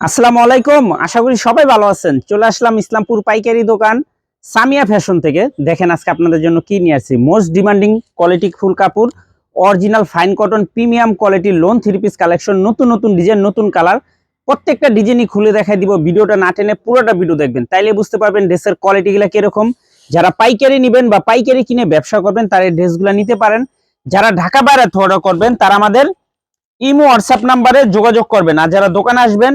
আসসালামু আলাইকুম, আশা করি সবাই ভালো আছেন। চলে আসলাম ইসলামপুর পাইকারি দোকান সামিয়া ফ্যাশন থেকে। দেখেন আজকে আপনাদের জন্য কি নিয়ে আসছি? মোস্ট ডিমান্ডিং কোয়ালিটি ফুল কাপড় original fine cotton premium quality lawn three piece collection নতুন নতুন ডিজাইন নতুন কালার প্রত্যেকটা ডিজাইনই খুলে দেখাই দিব, ভিডিওটা না টেনে পুরোটা ভিডিও দেখবেন। তাইলে বুঝতে পারবেন ড্রেসের কোয়ালিটিগুলো কীরকম। যারা পাইকারি নেবেন বা পাইকারি কিনে ব্যবসা করবেন, তারা এই ড্রেসগুলো নিতে পারেন। যারা ঢাকা বাইরে অর্ডার করবেন, তারা আমাদের ইমো হোয়াটসঅ্যাপ নাম্বারে যোগাযোগ করবেন। আর যারা দোকানে আসবেন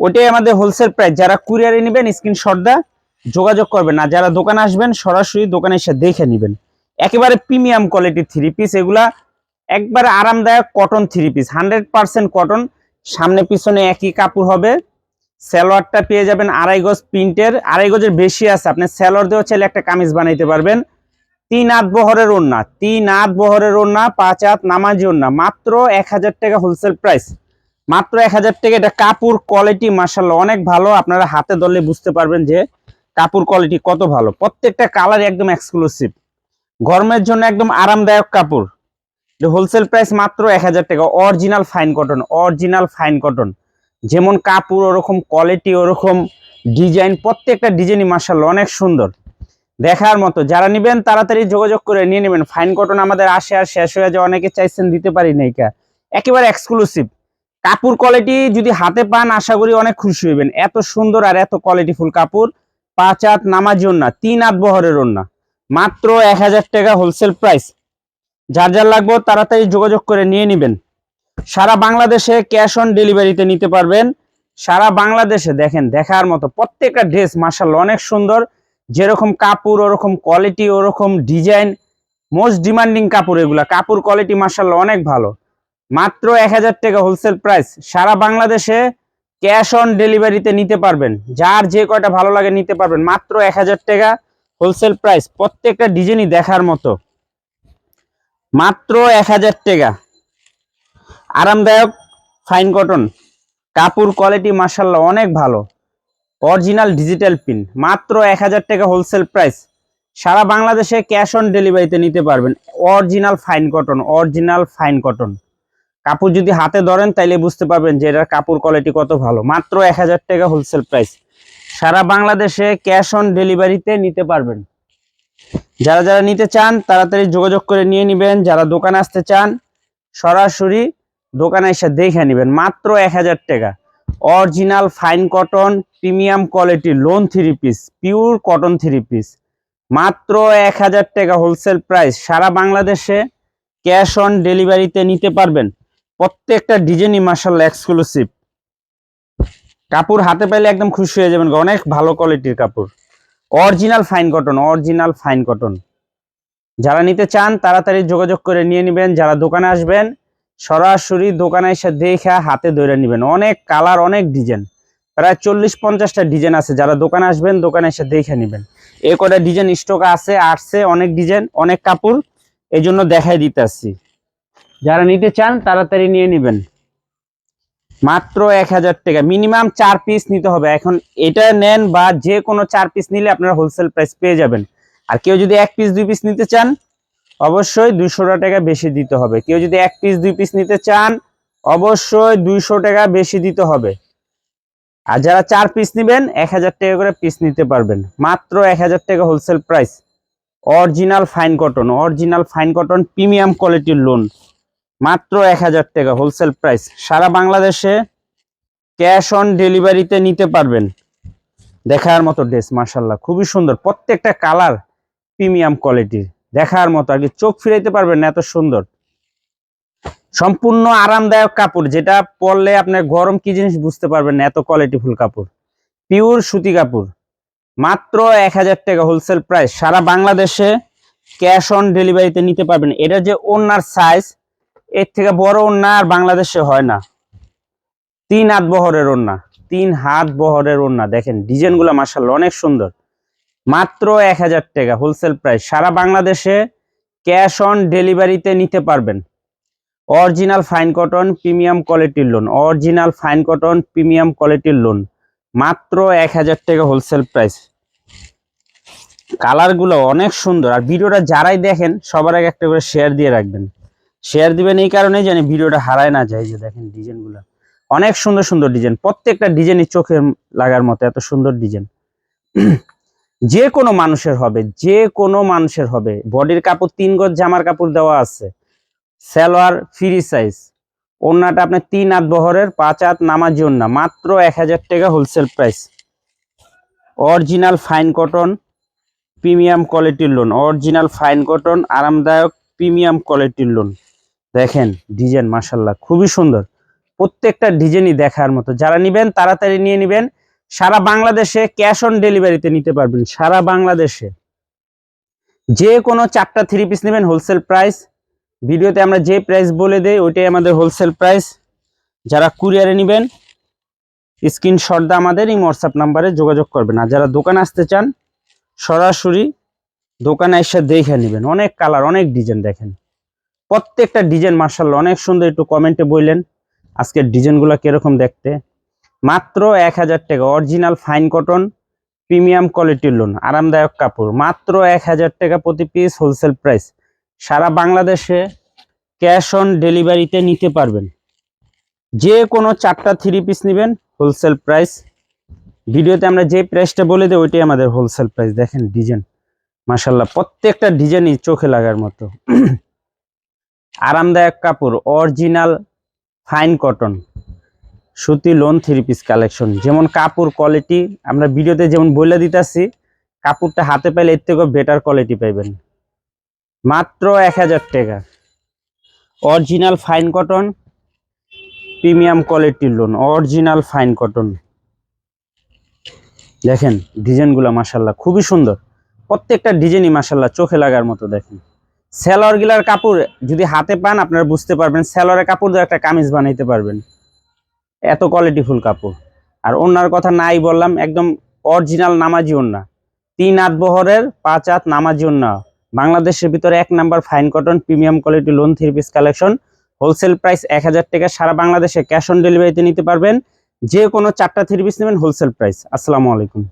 ওটাই আমাদের হোলসেল প্রাইস যারা কুরিয়ারে নেবেন স্ক্রিনশট দা যোগাযোগ করবেন। আর যারা দোকানে আসবেন, সরাসরি দোকানে এসে দেখে নেবেন। একেবারে প্রিমিয়াম কোয়ালিটির থ্রি পিস এগুলা একবারে আরামদায়ক cotton three piece hundred percent cotton সামনে পিছনে একই কাপড় হবে। সালোয়ারটা পেয়ে যাবেন আড়াই গজ প্রিন্টের। আড়াই গজের বেশি আছে, আপনি সালোয়ার দিয়েও চাইলে একটা কামিজ বানাইতে পারবেন। তিন আট বহরের ওড়না, তিন আট বহরের ওড়না, পাঁচ আট নামাজি ওড়না, মাত্র এক হাজার টাকা হোলসেল প্রাইস মাত্র এক হাজার টাকা। এটা কাপড় কোয়ালিটি মার্শাল্লাহ অনেক ভালো। আপনারা হাতে ধরলে বুঝতে পারবেন যে কাপড় কোয়ালিটি কত ভালো। প্রত্যেকটা কালার একদম এক্সক্লুসিভ গরমের জন্য একদম আরামদায়ক কাপড়। হোলসেল প্রাইস মাত্র এক হাজার টাকা। Original fine cotton original fine cotton যেমন কাপড়, ওরকম কোয়ালিটি ওরকম ডিজাইন প্রত্যেকটা ডিজাইনই মার্শাল্লাহ অনেক সুন্দর। দেখার মতো, যারা নেবেন তাড়াতাড়ি যোগাযোগ করে নিয়ে নেবেন। ফাইন কটন আমাদের আসে আর শেষ হয়ে যায়, অনেকে চাইছেন দিতে পারি নাইকা একেবারে এক্সক্লুসিভ কাপড় কোয়ালিটি যদি হাতে পান, আশা করি অনেক খুশি হইবেন। এত সুন্দর আর এত কোয়ালিটি ফুল কাপড়, পাঁচ হাত নামাজ ওন্না তিন হাত বহরের ওন্না মাত্র এক হাজার টাকা হোলসেল প্রাইস যার যার লাগবে তাড়াতাড়ি যোগাযোগ করে নিয়ে নেবেন। সারা বাংলাদেশে ক্যাশ অন ডেলিভারিতে নিতে পারবেন। সারা বাংলাদেশে দেখেন, দেখার মতো প্রত্যেকটা ড্রেস মার্শাল অনেক সুন্দর। যেরকম কাপড়, ওরকম কোয়ালিটি ওরকম ডিজাইন মোস্ট ডিমান্ডিং কাপড় এগুলা। কাপড় কোয়ালিটি মার্শাল অনেক ভালো। মাত্র এক হাজার টাকা হোলসেল প্রাইস সারা বাংলাদেশে ক্যাশ অন ডেলিভারিতে নিতে পারবেন। যার যে কয়টা ভালো লাগে নিতে পারবেন। মাত্র এক হাজার টাকা হোলসেল প্রাইস প্রত্যেকটা ডিজাইনই দেখার মতো। মাত্র এক হাজার টাকা। আরামদায়ক ফাইন কটন কাপড় কোয়ালিটি মার্শাল্লাহ অনেক ভালো। অরিজিনাল ডিজিটাল পিন মাত্র এক হাজার টাকা হোলসেল প্রাইস সারা বাংলাদেশে ক্যাশ অন ডেলিভারিতে নিতে পারবেন। Original fine cotton original fine cotton কাপড় যদি হাতে ধরেন, তাইলে বুঝতে পারবেন যে এটার কাপড় কোয়ালিটি কত ভালো। মাত্র এক হাজার টাকা হোলসেল প্রাইস সারা বাংলাদেশে ক্যাশ অন ডেলিভারিতে নিতে পারবেন। যারা যারা নিতে চান, তাড়াতাড়ি যোগাযোগ করে নিয়ে নেবেন। যারা দোকানে আসতে চান, সরাসরি দোকানে এসে দেখে নেবেন। মাত্র এক হাজার টাকা। Original fine cotton premium quality lawn three piece pure cotton three piece মাত্র এক হাজার টাকা হোলসেল প্রাইস সারা বাংলাদেশে ক্যাশ অন ডেলিভারিতে নিতে পারবেন। প্রত্যেকটা ডিজাইনই মার্শাল্লাহ এক্সক্লুসিভ কাপড় হাতে পাইলে একদম খুশি হয়ে যাবেন অনেক ভালো কোয়ালিটির কাপড়। Original fine cotton original fine cotton যারা নিতে চান, তাড়াতাড়ি যোগাযোগ করে নিয়ে নেবেন। যারা দোকানে আসবেন, সরাসরি দোকানে এসে দেখে হাতে ধরে নেবেন। অনেক কালার অনেক ডিজাইন প্রায় চল্লিশ পঞ্চাশটা ডিজাইন আছে। যারা দোকানে আসবেন, দোকানে এসে দেখে নেবেন। এ কটা ডিজাইন স্টক আছে, আসছে, অনেক ডিজাইন অনেক কাপড়। এই জন্য দেখাই দিতে আসছি যারা নিতে চান, তাড়াতাড়ি নিয়ে নেবেন। মাত্র এক হাজার টাকা। মিনিমাম চার পিস নিতে হবে। এখন এটা নেন বা যে কোনো চার পিস নিলে আপনারা হোলসেল প্রাইস পেয়ে যাবেন। আর কেউ যদি এক পিস দুই পিস নিতে চান, অবশ্যই দুইশো টাকা বেশি দিতে হবে। কেউ যদি এক পিস দুই পিস নিতে চান, অবশ্যই দুইশো টাকা বেশি দিতে হবে। আর যারা চার পিস নেবেন, এক হাজার টাকা করে পিস নিতে পারবেন। মাত্র এক হাজার টাকা wholesale price original fine cotton original fine cotton premium কোয়ালিটির লোন মাত্র এক হাজার টাকা হোলসেল প্রাইস সারা বাংলাদেশে ক্যাশ অন ডেলিভারিতে নিতে পারবেন। দেখার মতো ড্রেস মার্শাল্লাহ খুবই সুন্দর। প্রত্যেকটা কালার প্রিমিয়াম কোয়ালিটির দেখার মতো কি চোখ ফিরাইতে পারবেন না, এত সুন্দর। সম্পূর্ণ আরামদায়ক কাপড়, যেটা পরলে আপনার গরম কি জিনিস বুঝতে পারবেন না, এত কোয়ালিটিফুল কাপড়। পিওর সুতি কাপড়। মাত্র এক হাজার টাকা হোলসেল প্রাইস সারা বাংলাদেশে ক্যাশ অন ডেলিভারিতে নিতে পারবেন। এটা যে ওনার সাইজ এর থেকে বড় ওন্না আর বাংলাদেশে হয় না। তিন হাত বহরের ওন্না তিন হাত বহরের ওড়না। দেখেন, ডিজাইনগুলো মার্শাল্লাহ অনেক সুন্দর। মাত্র এক হাজার টাকা হোলসেল প্রাইস সারা বাংলাদেশে ক্যাশ অন ডেলিভারিতে নিতে পারবেন। অরিজিনাল ফাইন কটন প্রিমিয়াম কোয়ালিটির lawn original fine cotton premium কোয়ালিটির লোন মাত্র এক হাজার টাকা হোলসেল প্রাইস কালারগুলো অনেক সুন্দর। আর ভিডিওটা যারাই দেখেন, সবার আগে একটা করে শেয়ার দিয়ে রাখবেন। শেয়ার দিবেন এই কারণে যেন ভিডিওটা হারায় না যায় যে দেখেন ডিজাইনগুলো। অনেক সুন্দর সুন্দর ডিজাইন, প্রত্যেকটা ডিজাইনই চোখে লাগার মতো এত সুন্দর ডিজাইন। যে কোনো মানুষের হবে, যে কোনো মানুষের হবে। বডির কাপড় তিন গজ জামার কাপড় দেওয়া আছে। সালোয়ার ফ্রি সাইজ ওড়নাটা আপনার তিন হাত বহরের, পাঁচ হাত নামাজি ওড়না। মাত্র এক হাজার টাকা wholesale price original fine cotton premium কোয়ালিটির লোন অরিজিনাল ফাইন কটন আরামদায়ক প্রিমিয়াম কোয়ালিটির লোন দেখেন ডিজাইন মাসাল্লাহ খুবই সুন্দর। প্রত্যেকটা ডিজাইনই দেখার মতো। যারা নিবেন, তাড়াতাড়ি নিয়ে নেবেন। সারা বাংলাদেশে ক্যাশ অন ডেলিভারিতে নিতে পারবেন, সারা বাংলাদেশে। যে কোনো চারটা থ্রি পিস নেবেন হোলসেল প্রাইস ভিডিওতে আমরা যে প্রাইস বলে দেই, ওইটাই আমাদের হোলসেল প্রাইস যারা কুরিয়ারে নেবেন স্ক্রিনশট দা আমাদের, এই হোয়াটসঅ্যাপ নাম্বারে যোগাযোগ করবেন। আর যারা দোকানে আসতে চান, সরাসরি দোকানে এসে দেখে নেবেন। অনেক কালার অনেক ডিজাইন দেখেন। প্রত্যেকটা ডিজাইন মার্শাল্লাহ অনেক সুন্দর, একটু কমেন্টে বললেন। আজকের ডিজাইনগুলো কীরকম দেখতে? মাত্র এক হাজার টাকা অরিজিনাল ফাইন কটন প্রিমিয়াম কোয়ালিটির লোন আরামদায়ক কাপড়। মাত্র এক হাজার টাকা প্রতি পিস হোলসেল প্রাইস সারা বাংলাদেশে ক্যাশ অন ডেলিভারিতে নিতে পারবেন। যে কোনো চারটা থ্রি পিস নেবেন হোলসেল প্রাইস ভিডিওতে আমরা যে প্রাইসটা বলে দিই, ওইটাই আমাদের হোলসেল প্রাইস দেখেন ডিজাইন মাসাল্লাহ প্রত্যেকটা ডিজাইনই চোখে লাগার মতো। আরামদায়ক কাপড় অরিজিনাল ফাইন কটন সুতি লোন থ্রি পিস কালেকশন যেমন কাপড় কোয়ালিটি আমরা ভিডিওতে যেমন বলে দিতেছি, কাপড়টা হাতে পাইলে এর থেকেও বেটার কোয়ালিটি পাইবেন। মাত্র এক হাজার টাকা। অরিজিনাল ফাইন কটন প্রিমিয়াম কোয়ালিটির লোন অরিজিনাল ফাইন কটন দেখেন ডিজাইনগুলো মাসাল্লাহ খুবই সুন্দর। প্রত্যেকটা ডিজাইনই মাসাল্লাহ চোখে লাগার মতো দেখেন। সেলর গিলার কাপড় যদি হাতে পান, আপনারা বুঝতে পারবেন সেলরের কাপড় দিয়ে একটা কামিজ বানাইতে পারবেন। এত কোয়ালিটিফুল কাপড়। আর ওনার কথা নাই বললাম, একদম অরিজিনাল নামাজি ওন্না তিন হাত বহরের, পাঁচ হাত নামাজি ওন্না বাংলাদেশের ভিতরে এক number fine cotton premium quality lawn three piece collection wholesale price এক হাজার টাকা, সারা বাংলাদেশে ক্যাশ অন ডেলিভারিতে নিতে পারবেন। যে কোনো চারটা থ্রি পিস নেবেন হোলসেল প্রাইস আসসালামু আলাইকুম।